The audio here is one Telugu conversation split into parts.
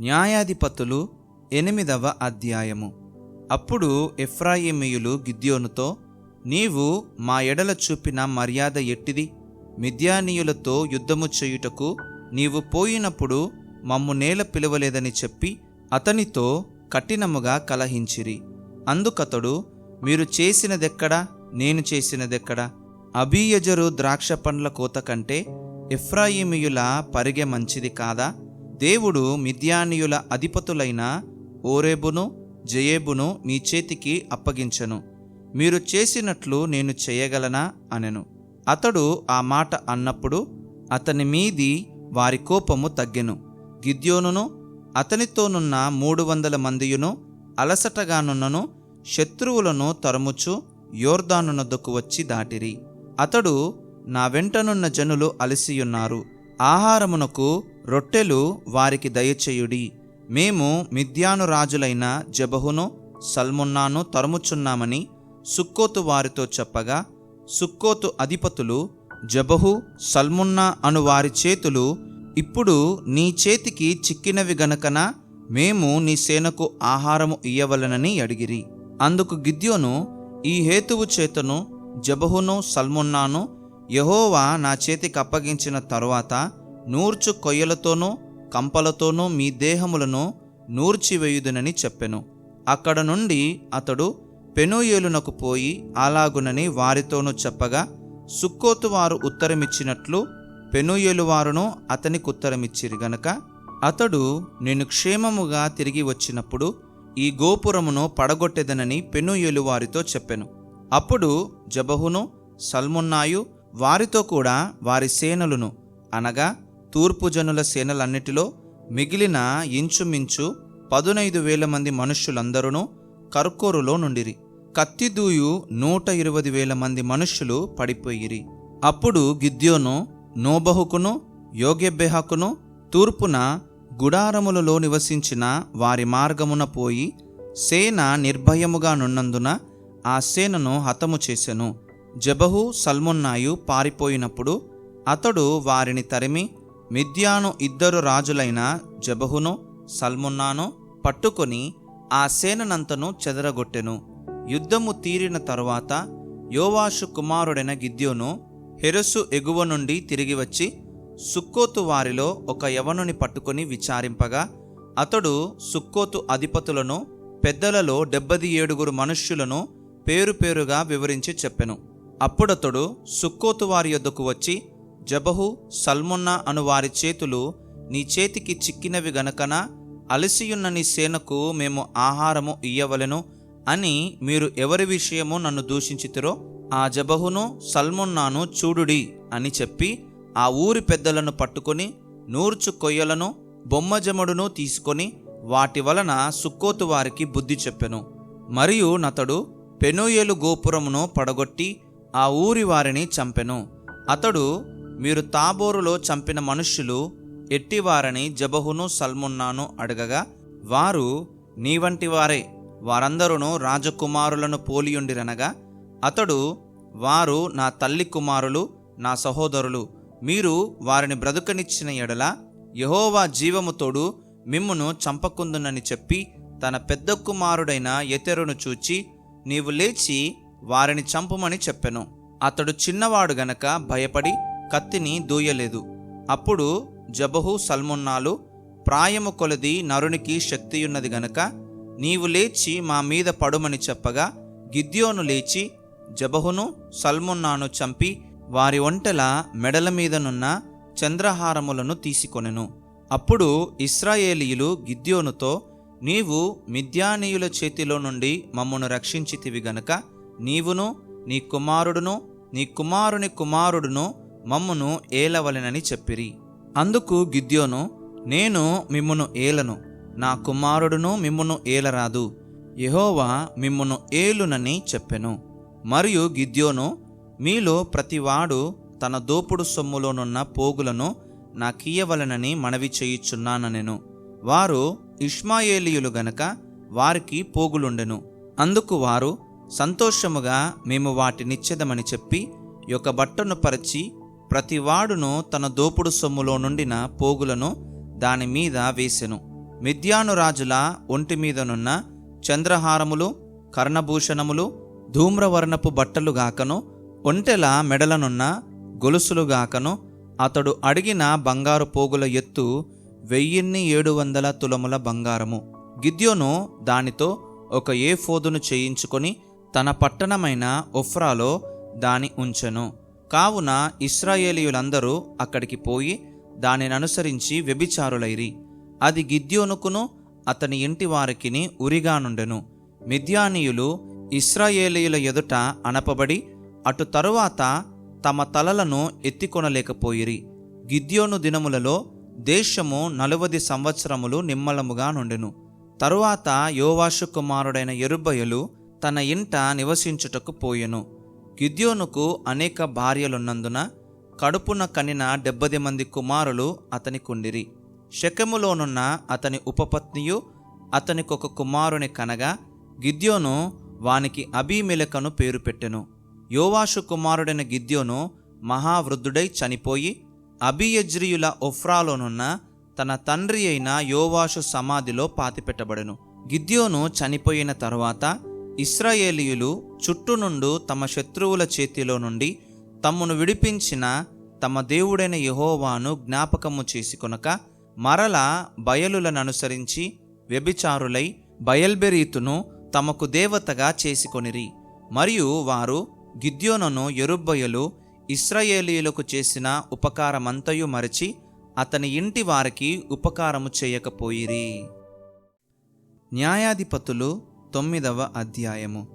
న్యాయాధిపతులు ఎనిమిదవ అధ్యాయము. అప్పుడు ఎఫ్రాయిమీయులు గిద్యోనుతో నీవు మా ఎడల చూపిన మర్యాద ఎట్టిది? మిద్యానీయులతో యుద్ధము చేయుటకు నీవు పోయినప్పుడు మమ్ము నేల పిలవలేదని చెప్పి అతనితో కఠినముగా కలహించిరి. అందుకతడు మీరు చేసినదెక్కడా? నేను చేసినదెక్కడా? అబీయజరు ద్రాక్ష పండ్ల కోత కంటే ఎఫ్రాయిమియుల పరిగె మంచిది కాదా? దేవుడు మిద్యానీయుల అధిపతులైన ఓరేబును జయేబును మీ చేతికి అప్పగించను. మీరు చేసినట్లు నేను చేయగలనా? అనెను. అతడు ఆ మాట అన్నప్పుడు అతని మీది వారి కోపము తగ్గెను. గిద్యోనును అతనితోనున్న మూడు వందల మందియును అలసటగానున్నను శత్రువులను తరుముచు యోర్దానునొద్దకు వచ్చి దాటిరి. అతడు నా వెంటనున్న జనులు అలసియున్నారు. ఆహారమునకు రొట్టెలు వారికి దయచేయుడి. మేము మిద్యాను రాజులైన జబహును సల్మున్నాను తరుముచున్నామని సుక్కోతు వారితో చెప్పగా సుక్కోతు అధిపతులు జబహు సల్మున్నా అను వారి చేతులు ఇప్పుడు నీ చేతికి చిక్కినవి గనకన మేము నీ సేనకు ఆహారము ఇయ్యవలనని అడిగిరి. అందుకు గిద్యోను ఈ హేతువు చేతను జబహును సల్మున్నాను యహోవా నా చేతికి అప్పగించిన తరువాత నూర్చు కొయ్యలతోనూ కంపలతోనూ మీ దేహములను నూర్చివేయుదునని చెప్పెను. అక్కడ నుండి అతడు పెనుయేలునకు పోయి అలాగునని వారితోనూ చెప్పగా సుక్కోతు వారు ఉత్తరమిచ్చినట్లు పెనుయేలు వారును అతనికి ఉత్తరమిచ్చిరి గనక అతడు నేను క్షేమముగా తిరిగి వచ్చినప్పుడు ఈ గోపురమును పడగొట్టెదనని పెనుయేలు వారితో చెప్పెను. అప్పుడు జబహును సల్మున్నాయు వారితో కూడా వారి సేనలను అనగా తూర్పు జనుల సేనలన్నిటిలో మిగిలిన ఇంచుమించు పదునైదు వేల మంది మనుష్యులందరూ కర్కోరులో నుండిరి. కత్తిదూయు నూట ఇరవై వేల మంది మనుష్యులు పడిపోయిరి. అప్పుడు గిద్యోను నోబహుకును యోగ్యబెహకును తూర్పున గుడారములలో నివసించిన వారి మార్గమున పోయి సేన నిర్భయముగా నున్నందున ఆ సేనను హతము చేసెను. జబహు సల్మున్నాయు పారిపోయినప్పుడు అతడు వారిని తరిమి మిద్యాను ఇద్దరు రాజులైన జబహును సల్మున్నాను పట్టుకొని ఆ సేననంతను చెదరగొట్టెను. యుద్ధము తీరిన తరువాత యోవాషు కుమారుడైన గిద్యోను హెరస్సు ఎగువ నుండి తిరిగి వచ్చి సుక్కోతు వారిలో ఒక యవనుని పట్టుకొని విచారింపగా అతడు సుక్కోతు అధిపతులను పెద్దలలో డెబ్బది ఏడుగురు మనుష్యులను పేరు పేరుగా వివరించి చెప్పెను. అప్పుడతడు సుక్కోతు వారి యొద్దకు వచ్చి జబహు సల్మున్నా అను వారి చేతులు నీ చేతికి చిక్కినవి గనకన అలసియున్న నీ సేనకు మేము ఆహారము ఇయ్యవలెను అని మీరు ఎవరి విషయము నన్ను దూషించితిరో ఆ జబహును సల్మున్నాను చూడుడి అని చెప్పి ఆ ఊరి పెద్దలను పట్టుకొని నూర్చు కొయ్యలను బొమ్మజముడును తీసుకొని వాటి వలన సుక్కోతు వారికి బుద్ధి చెప్పెను. మరియు నతడు పెనోయేలు గోపురమును పడగొట్టి ఆ ఊరి వారిని చంపెను. అతడు మీరు తాబోరులో చంపిన మనుష్యులు ఎట్టివారని జబహును సల్మున్నాను అడగగా వారు నీ వంటి వారే వారందరూ రాజకుమారులను పోలియుండిరనగా అతడు వారు నా తల్లి కుమారులు నా సహోదరులు మీరు వారిని బ్రతుకనిచ్చిన ఎడల యహోవా జీవముతోడు మిమ్మును చంపకుందునని చెప్పి తన పెద్ద కుమారుడైన ఎతెరును చూచి నీవు లేచి వారిని చంపమని చెప్పెను. అతడు చిన్నవాడు గనక భయపడి కత్తిని దూయలేదు. అప్పుడు జబహు సల్మున్నాలు ప్రాయము కొలది నరునికి శక్తియున్నది గనక నీవు లేచి మా మీద పడుమని చెప్పగా గిద్యోను లేచి జబహును సల్మున్నాను చంపి వారి ఒంటెల మెడల మీదనున్న చంద్రహారములను తీసుకొనెను. అప్పుడు ఇస్రాయేలీయులు గిద్యోనుతో నీవు మిద్యానీయుల చేతిలో నుండి మమ్మను రక్షించితివి గనక నీవును నీ కుమారుడును నీ కుమారుని కుమారుడును మమ్మును ఏలవలెనని చెప్పిరి. అందుకు గిద్యోను నేను మిమ్మును ఏలను నా కుమారుడును మిమ్మును ఏలరాదు యహోవా మిమ్మును ఏలునని చెప్పెను. మరియు గిద్యోను మీలో ప్రతివాడు తన దోపుడు సొమ్ములోనున్న పోగులను నాకీయవలనని మనవి చేయుచున్నానెను వారు ఇష్మాయేలీయులు గనక వారికి పోగులుండెను. అందుకు వారు సంతోషముగా మేము వాటినిచ్చేదమని చెప్పి యొక్క బట్టను పరిచి ప్రతివాడును తన దోపుడు సొమ్ములో నుండిన పోగులను దాని మీద వేసెను. మిద్యాను రాజుల ఒంటి మీదనున్న చంద్రహారములు కర్ణభూషణములు ధూమ్రవర్ణపు బట్టలు గాకను ఒంటెల మెడలనున్న గొలుసులు గాకను అతడు అడిగిన బంగారు పోగుల ఎత్తు వెయ్యిన్ని ఏడు వందల తులముల బంగారము. గిద్యోను దానితో ఒక ఏ ఫోదును చేయించుకొని తన పట్టణమైన ఒఫ్రాలో దాని ఉంచెను. కావున ఇస్రాయేలీయులందరూ అక్కడికి పోయి దానిని అనుసరించి వ్యభిచారులైరి. అది గిద్యోనుకును అతని ఇంటి వారికిని ఉరిగానుండెను. మిద్యానీయులు ఇస్రాయేలీయుల ఎదుట అనపబడి అటు తరువాత తమ తలలను ఎత్తికొనలేకపోయిరి. గిద్యోను దినములలో దేశము నలువది సంవత్సరములు నిమ్మలముగా నుండెను. తరువాత యోవాషు కుమారుడైన ఎరుబ్బయలు తన ఇంట నివసించుటకు పోయెను. గిద్యోనుకు అనేక భార్యలున్నందున కడుపున కనిన డెబ్బది మంది కుమారులు అతనికుండిరి. శకములోనున్న అతని ఉపపత్నియు అతనికొక కుమారుని కనగా గిద్యోను వానికి అభిమిలకను పేరు పెట్టెను. యోవాషు కుమారుడైన గిద్యోను మహావృద్ధుడై చనిపోయి అభియజ్రియుల ఒఫ్రాలోనున్న తన తండ్రి అయిన యోవాషు సమాధిలో పాతిపెట్టబడెను. గిద్యోను చనిపోయిన తరువాత ఇస్రాయేలీయులు చుట్టూ నుండు తమ శత్రువుల చేతిలో నుండి తమ్మును విడిపించిన తమ దేవుడైన యహోవాను జ్ఞాపకము చేసుకొనక మరల బయలులను అనుసరించి వ్యభిచారులై బయల్బెరీతును తమకు దేవతగా చేసుకొనిరి మరియు వారు గిద్యోనను ఎరుబ్బయలు ఇస్రాయేలీయులకు చేసిన ఉపకారమంతయు మరచి అతని ఇంటి వారికి ఉపకారము చేయకపోయిరి. న్యాయాధిపతులు తొమ్మిదవ అధ్యాయము.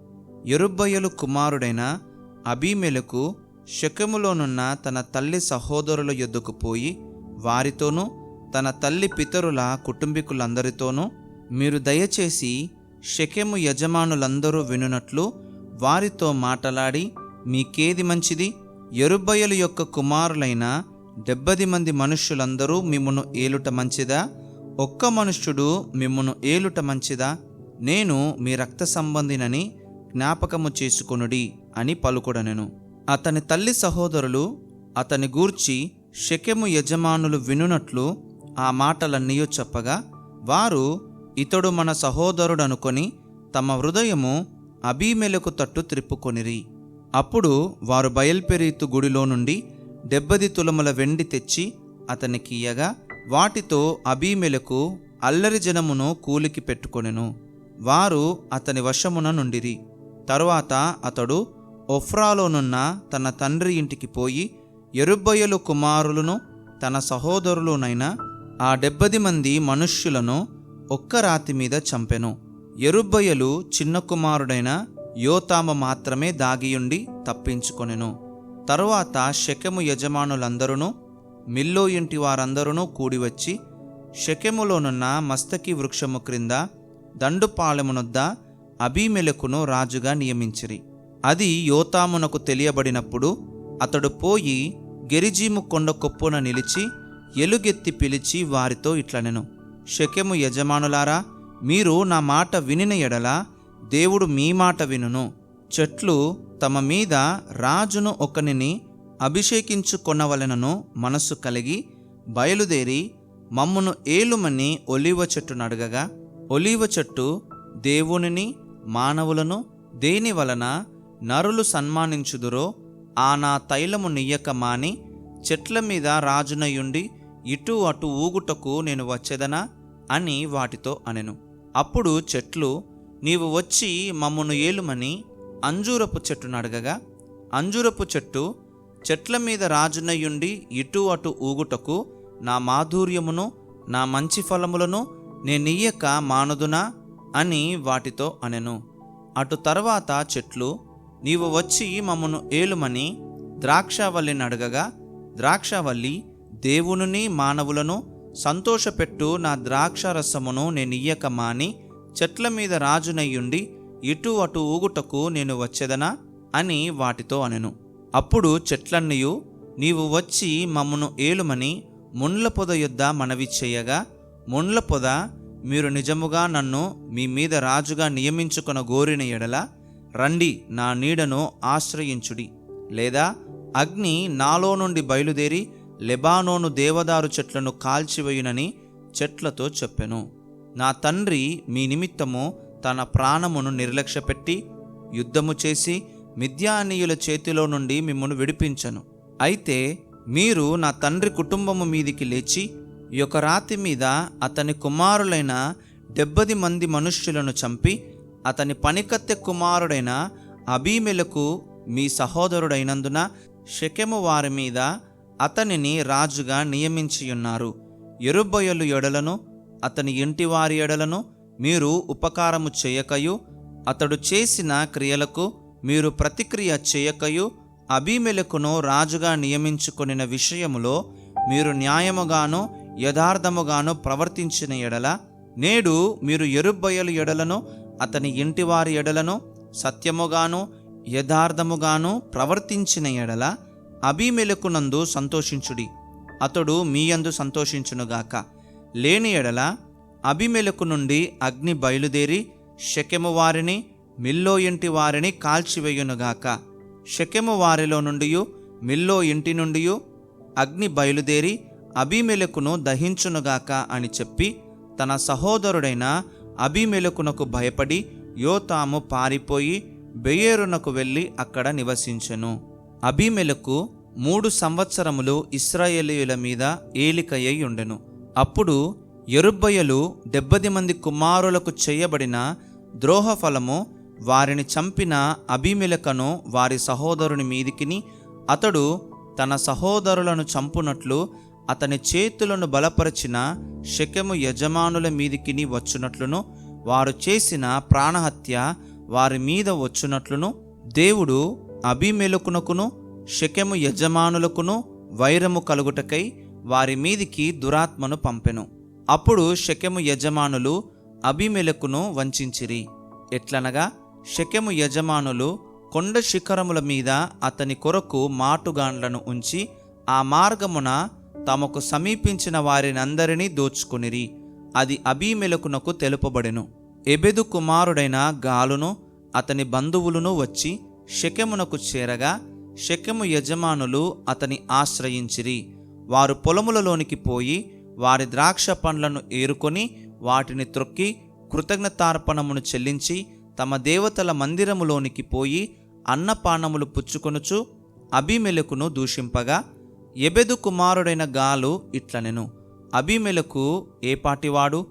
ఎరుబ్బయలు కుమారుడైన అభిమెలకు శకెములోనున్న తన తల్లి సహోదరుల యొద్దకు పోయి వారితోనూ తన తల్లి పితరుల కుటుంబీకులందరితోనూ మీరు దయచేసి షకెము యజమానులందరూ వినునట్లు వారితో మాటలాడి మీకేది మంచిది? ఎరుబ్బయలు యొక్క కుమారులైన డెబ్బది మంది మనుష్యులందరూ మిమ్మును ఏలుట మంచిదా? ఒక్క మనుష్యుడు మిమ్మును ఏలుట మంచిదా? నేను మీ రక్త సంబంధినని జ్ఞాపకము చేసుకొనుడి అని పలుకుడనెను. అతని తల్లి సహోదరులు అతని గూర్చి షకెము యజమానులు వినునట్లు ఆ మాటలన్నీ చెప్పగా వారు ఇతడు మన సహోదరుడనుకొని తమ హృదయము అబీమెలకు తట్టు త్రిప్పుకొనిరి. అప్పుడు వారు బయల్పెరీతు గుడిలో నుండి డెబ్బది తులముల వెండి తెచ్చి అతనికియ్యగా వాటితో అబీమెలకు అల్లరి జనమును కూలికి పెట్టుకొనెను. వారు అతని వశమున నుండిరి. తరువాత అతడు ఒఫ్రాలోనున్న తన తండ్రి ఇంటికి పోయి ఎరుబ్బయలు కుమారులను తన సహోదరులునైన ఆ డెబ్బది మంది మనుష్యులను ఒక్క రాతి మీద చంపెను. ఎరుబ్బయలు చిన్న కుమారుడైన యోతామ మాత్రమే దాగియుండి తప్పించుకొనెను. తరువాత శకెము యజమానులందరూ మిల్లో ఇంటి వారందరూ కూడివచ్చి శకెములోనున్న మస్తకి వృక్షము క్రింద దండుపాలెమునొద్ద అభిమెలకును రాజుగా నియమించిరి. అది యోతామునకు తెలియబడినప్పుడు అతడు పోయి గెరిజీము కొండ కొప్పున నిలిచి ఎలుగెత్తి పిలిచి వారితో ఇట్లనెను. షకెము యజమానులారా మీరు నా మాట వినిన ఎడల దేవుడు మీ మాట వినును. చెట్లు తమ మీద రాజును ఒకనిని అభిషేకించుకొనవలెనను మనస్సు కలిగి బయలుదేరి మమ్మును ఏలుమని ఒలివ చెట్టునడగగా ఒలీవ చెట్టు దేవునిని మానవులను దేని వలన నరులు సన్మానించుదురో ఆ నా తైలము నియ్యక మాని చెట్ల మీద రాజునయుండి ఇటు అటు ఊగుటకు నేను వచ్చేదనా అని వాటితో అనెను. అప్పుడు చెట్లు నీవు వచ్చి మమ్మను ఏలుమని అంజూరపు చెట్టును అడగగా అంజూరపు చెట్టు చెట్ల మీద రాజునయుండి ఇటు అటు ఊగుటకు నా మాధుర్యమును నా మంచి ఫలములను నేనియ్యక మానదునా? అని వాటితో అనెను. అటు తర్వాత చెట్లు నీవు వచ్చి మమ్మను ఏలుమని ద్రాక్షావల్లిని అడగగా ద్రాక్షావల్లి దేవునిని మానవులను సంతోషపెట్టు నా ద్రాక్షారసమును నేనియ్యక మాని చెట్ల మీద రాజునయ్యుండి ఇటు అటు ఊగుటకు నేను వచ్చేదనా? అని వాటితో అనెను. అప్పుడు చెట్లన్నయు నీవు వచ్చి మమ్మను ఏలుమని ముండ్ల పొద యొద్ద మనవి చేయగా ముండ్ల పొద మీరు నిజముగా నన్ను మీ మీద రాజుగా నియమించుకొన గోరిన ఎడల రండి నా నీడను ఆశ్రయించుడి. లేదా అగ్ని నాలో నుండి బయలుదేరి లెబానోను దేవదారు చెట్లను కాల్చివేయునని చెట్లతో చెప్పెను. నా తండ్రి మీ నిమిత్తము తన ప్రాణమును నిర్లక్ష్యపెట్టి యుద్ధము చేసి మిథ్యానీయుల చేతిలో నుండి మిమ్మను విడిపించను. అయితే మీరు నా తండ్రి కుటుంబము మీదికి లేచి ఈ యొక్క రాతి మీద అతని కుమారులైన డెబ్బది మంది మనుష్యులను చంపి అతని పనికత్తె కుమారుడైన అబీమెలకు మీ సహోదరుడైనందున షకెము వారి మీద అతనిని రాజుగా నియమించియున్నారు. ఎరుబయలు ఎడలను అతని ఇంటి వారి ఎడలను మీరు ఉపకారము చేయకయు అతడు చేసిన క్రియలకు మీరు ప్రతిక్రియ చేయకయు అభిమెలకును రాజుగా నియమించుకొనిన విషయములో మీరు న్యాయముగాను యథార్థముగాను ప్రవర్తించిన ఎడల నేడు మీరు ఎరుబ్బయలు ఎడలను అతని ఇంటివారి ఎడలను సత్యముగాను యథార్థముగాను ప్రవర్తించిన ఎడల అభిమెలకునందు సంతోషించుడి. అతడు మీయందు సంతోషించునుగాక. లేని ఎడల అభిమెలకు నుండి అగ్ని బయలుదేరి శకెము వారిని మిల్లో ఇంటి వారిని కాల్చివేయునుగాక. శకెము వారిలో నుండి మిల్లో ఇంటి నుండి అగ్ని బయలుదేరి అభిమెలకును దహించునుగాక అని చెప్పి తన సహోదరుడైన అభిమెలకునకు భయపడి యోతాము పారిపోయి బెయేరునకు వెళ్ళి అక్కడ నివసించెను. అభిమెలకు మూడు సంవత్సరములు ఇస్రాయేలీయుల మీద ఏలికయ్యి ఉండెను. అప్పుడు ఎరుబ్బయలు డెబ్బది మంది కుమారులకు చేయబడిన ద్రోహఫలము వారిని చంపిన అభిమిలకను వారి సహోదరుని మీదికిని అతడు తన సహోదరులను చంపునట్లు అతని చేతులను బలపరిచిన శకెము యజమానుల మీదికిని వచ్చునట్లును వారు చేసిన ప్రాణహత్య వారి మీద వచ్చునట్లును దేవుడు అభిమెలకునకును శకము యజమానులకును వైరము కలుగుటకై వారి మీదికి దురాత్మను పంపెను. అప్పుడు శకెము యజమానులు అభిమెలకును వంచిరి ఎట్లనగా శకెము యజమానులు కొండ శిఖరముల మీద అతని కొరకు మాటుగాండ్లను ఉంచి ఆ మార్గమున తమకు సమీపించిన వారినందరినీ దోచుకునిరి. అది అబీమెలకునకు తెలుపబడెను. ఎబెదు కుమారుడైన గాలును అతని బంధువులను వచ్చి శకెమునకు చేరగా శకెము యజమానులు అతని ఆశ్రయించిరి. వారు పొలములలోనికి పోయి వారి ద్రాక్ష పండ్లను ఏరుకొని వాటిని త్రొక్కి కృతజ్ఞతార్పణమును చెల్లించి తమ దేవతల మందిరములోనికి పోయి అన్నపానములు పుచ్చుకొనుచు అభిమెలకును దూషింపగా ఎబెదు కుమారుడైన గాలు ఇట్లనెను. అభిమెలకు ఏపాటివాడు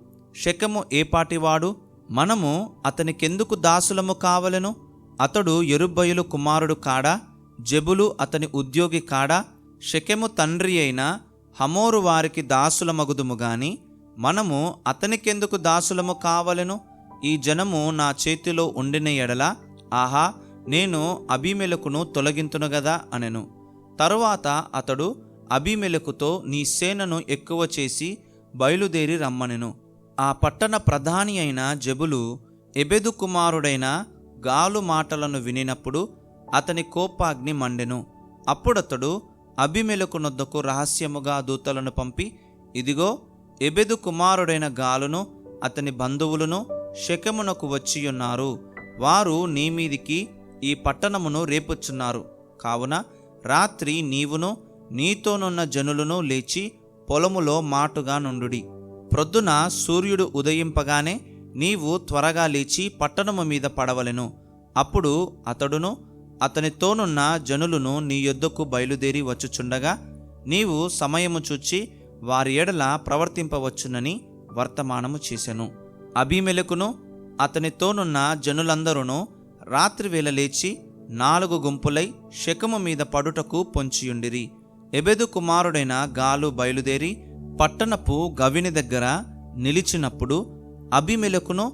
శకము ఏపాటివాడు మనము అతనికెందుకు దాసులము కావలెను? అతడు ఎరుబ్బయలు కుమారుడు కాడా? జబులు అతని ఉద్యోగి కాడా? శకెము తండ్రి అయిన హమోరు వారికి దాసులమగుదుము గాని మనము అతనికెందుకు దాసులము కావలెను? ఈ జనము నా చేతిలో ఉండిన ఎడల ఆహా నేను అభిమెలకును తొలగింతును గదా అనెను. తరువాత అతడు అభిమెలకుతో నీ సేనను ఎక్కువ చేసి బయలుదేరి రమ్మనెను. ఆ పట్టణ ప్రధాని అయిన జబులు ఎబెదు కుమారుడైన గాలు మాటలను వినినప్పుడు అతని కోపాగ్ని మండెను. అప్పుడతడు అభిమెలకునొద్దకు రహస్యముగా దూతలను పంపి ఇదిగో ఎబెదు కుమారుడైన గాలును అతని బంధువులను శకమునకు వచ్చియున్నారు. వారు నీ మీదికి ఈ పట్టణమును రేపుచున్నారు. కావున రాత్రి నీవును నీతోనున్న జనులను లేచి పొలములో మాటుగా నుండుడి. ప్రొద్దున సూర్యుడు ఉదయింపగానే నీవు త్వరగా లేచి పట్టణము మీద పడవలెను. అప్పుడు అతడును అతనితోనున్న జనులను నీ యొద్దకు బయలుదేరి వచ్చుచుండగా నీవు సమయము చూచి వారి ఎడల ప్రవర్తింపవచ్చునని వర్తమానము చేసెను. అభిమెలకును అతనితోనున్న జనులందరూ రాత్రివేళ లేచి నాలుగు గుంపులై శకము మీద పడుటకు పొంచియుండిరి. ఎబెదు కుమారుడైన గాలు బయలుదేరి పట్టణపు గవిని దగ్గర నిలిచినప్పుడు అభిమెలకును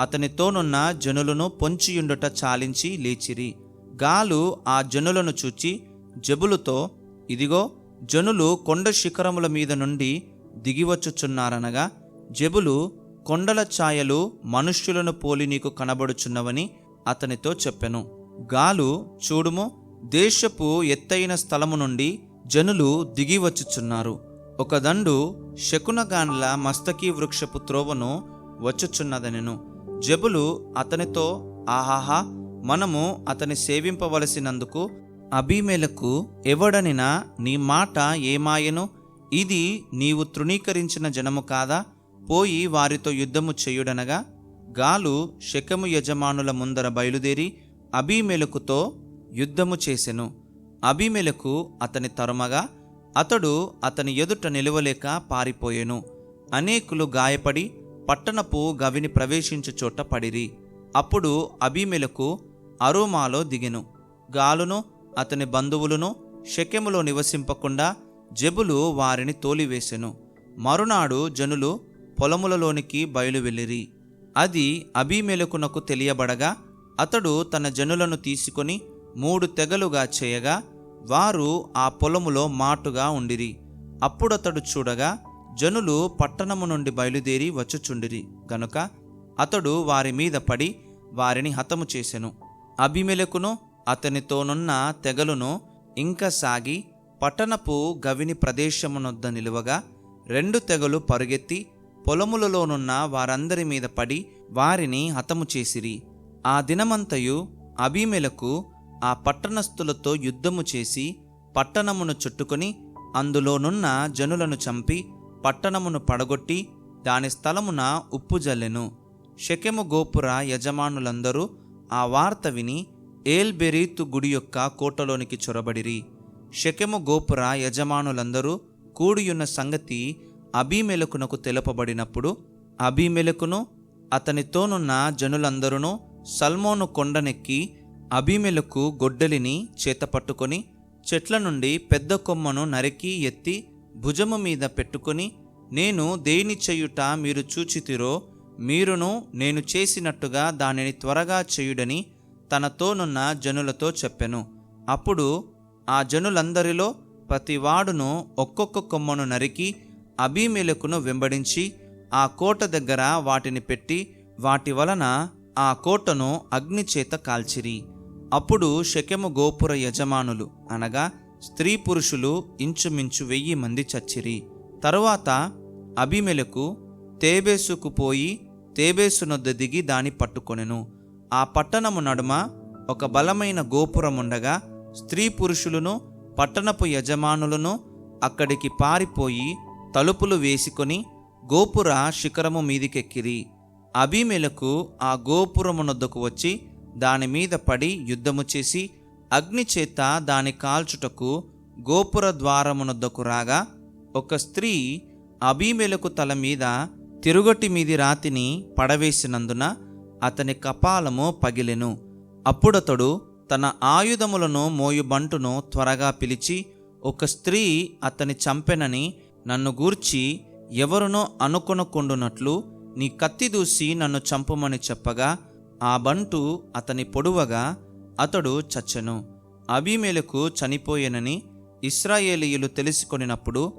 అతనితోనున్న జనులను పొంచియుండుట చాలించి లేచిరి. గాలు ఆ జనులను చూచి జబులుతో ఇదిగో జనులు కొండ శిఖరముల మీద నుండి దిగివచ్చుచున్నారనగా జబులు కొండల ఛాయలు మనుష్యులను పోలి నీకు కనబడుచున్నవని అతనితో చెప్పెను. గాలు చూడుము దేశపు ఎత్తైన స్థలము నుండి జనులు దిగివచ్చుచున్నారు ఒక దండు శకునగాన్ల మస్తకీ వృక్షపు త్రోవను వచ్చుచున్నదనెను. జబులు అతనితో ఆహాహా మనము అతని సేవింపవలసినందుకు అభిమేలకు ఎవడనినా నీ మాట ఏమాయను? ఇది నీవు తృణీకరించిన జనము కాదా? పోయి వారితో యుద్ధము చేయుడనగా? గాలు శకము యజమానుల ముందర బయలుదేరి అబీమెలకుతో యుద్ధము చేసెను. అబీమెలకు అతని తరుమగా అతడు అతని ఎదుట నిలవలేక పారిపోయెను. అనేకులు గాయపడి పట్టణపు గవిని ప్రవేశించు చోట పడిరి. అప్పుడు అబీమెలకు అరోమాలో దిగెను. గాలును అతని బంధువులను షెకెములో నివసింపకుండా జబులు వారిని తోలివేసెను. మరునాడు జనులు పొలములలోనికి బయలువెళ్ళిరి. అది అబీమెలకునకు తెలియబడగా అతడు తన జనులను తీసుకొని మూడు తెగలుగా చేయగా వారు ఆ పొలములో మాటుగా ఉండిరి. అప్పుడతడు చూడగా జనులు పట్టణము నుండి బయలుదేరి వచ్చుచుండిరి. గనుక అతడు వారి మీద పడి వారిని హతము చేసెను. అభిమెలకును అతనితోనున్న తెగలును ఇంకా సాగి పట్టణపు గవిని ప్రదేశమునొద్ద నిలువగా రెండు తెగలు పరుగెత్తి పొలములలోనున్న వారందరి మీద పడి వారిని హతము చేసిరి. ఆ దినమంతయు అబీమెలకు ఆ పట్టణస్థులతో యుద్ధము చేసి పట్టణమును చుట్టుకొని అందులోనున్న జనులను చంపి పట్టణమును పడగొట్టి దాని స్థలమున ఉప్పు జల్లెను. షెకెము గోపుర యజమానులందరూ ఆ వార్త విని ఏల్బెరీతు గుడి యొక్క కోటలోనికి చొరబడిరి. షకెము గోపుర యజమానులందరూ కూడియున్న సంగతి అభిమెలకునకు తెలుపబడినప్పుడు అభిమెలకును అతనితోనున్న జనులందరూ సల్మోను కొండనెక్కి అభిమెలకు గొడ్డలిని చేతపట్టుకొని చెట్ల నుండి పెద్ద కొమ్మను నరికి ఎత్తి భుజము మీద పెట్టుకొని నేను దేని చెయ్యుట మీరు చూచితిరో మీరును నేను చేసినట్టుగా దానిని త్వరగా చేయుడని తనతోనున్న జనులతో చెప్పెను. అప్పుడు ఆ జనులందరిలో ప్రతివాడును ఒక్కొక్క కొమ్మను నరికి అభిమేలకును వెంబడించి ఆ కోట దగ్గర వాటిని పెట్టి వాటి వలన ఆ కోటను అగ్నిచేత కాల్చిరి. అప్పుడు శకెము గోపుర యజమానులు అనగా స్త్రీ పురుషులు ఇంచుమించు వెయ్యి మంది చచ్చిరి. తరువాత అభిమెలకు తేబేసుకు పోయి తేబేసునొద్ద దిగి దాని పట్టుకొనెను. ఆ పట్టణము నడుమ ఒక బలమైన గోపురముండగా స్త్రీ పురుషులను పట్టణపు యజమానులను అక్కడికి పారిపోయి తలుపులు వేసుకొని గోపుర శిఖరము మీదికెక్కిరి. అబీమెలకు ఆ గోపురమునొద్దకు వచ్చి దాని మీద పడి యుద్ధము చేసి అగ్నిచేత దాని కాల్చుటకు గోపుర ద్వారమునొద్దకు రాగా ఒక స్త్రీ అబీమెలకు తల మీద తిరుగటి మీది రాతిని పడవేసినందున అతని కపాలము పగిలెను. అప్పుడతడు తన ఆయుధములను మోయుబంటును త్వరగా పిలిచి ఒక స్త్రీ అతని చంపెనని నన్ను గూర్చి ఎవరునో అనుకొనకుండునట్లు నీ కత్తి దూసి నన్ను చంపమని చెప్పగా ఆ బంటు అతని పొడువగా అతడు చచ్చెను. అభిమేలకు చనిపోయేనని ఇస్రాయేలీయులు తెలుసుకొనినప్పుడు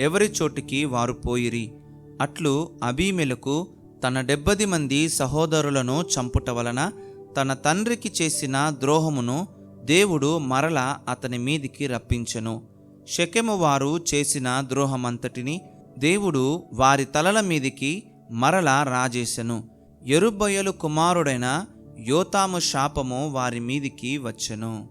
ఎవరి చోటికి వారు పోయిరి? అట్లు అబీమెలకు తన డెబ్బది మంది సహోదరులను చంపుట వలన తన తండ్రికి చేసిన ద్రోహమును దేవుడు మరల అతని మీదికి రప్పించెను. షకెము వారు చేసిన ద్రోహమంతటిని దేవుడు వారి తలల మీదికి మరల రాజేశెను ఎరుబయలు కుమారుడైన యోతాము శాపము వారి మీదికి వచ్చెను.